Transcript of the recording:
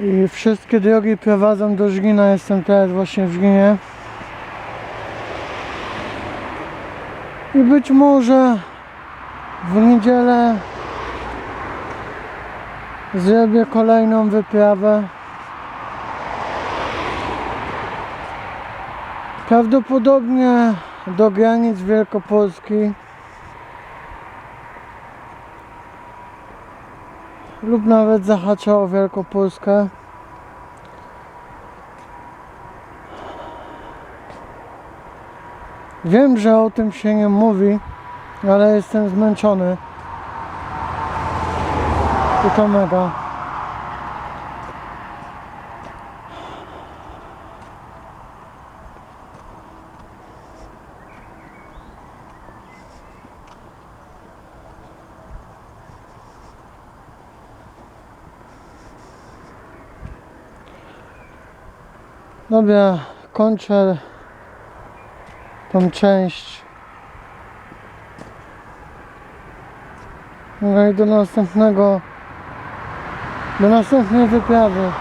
I wszystkie drogi prowadzą do Żgina. Jestem teraz właśnie w Żginie. I być może w niedzielę zrobię kolejną wyprawę. Prawdopodobnie do granic Wielkopolski lub nawet zahacza o Wielkopolskę. Wiem, że o tym się nie mówi, ale jestem zmęczony. I to mega. Dobra, kończę tą część. No i do następnego, do następnej wyprawy.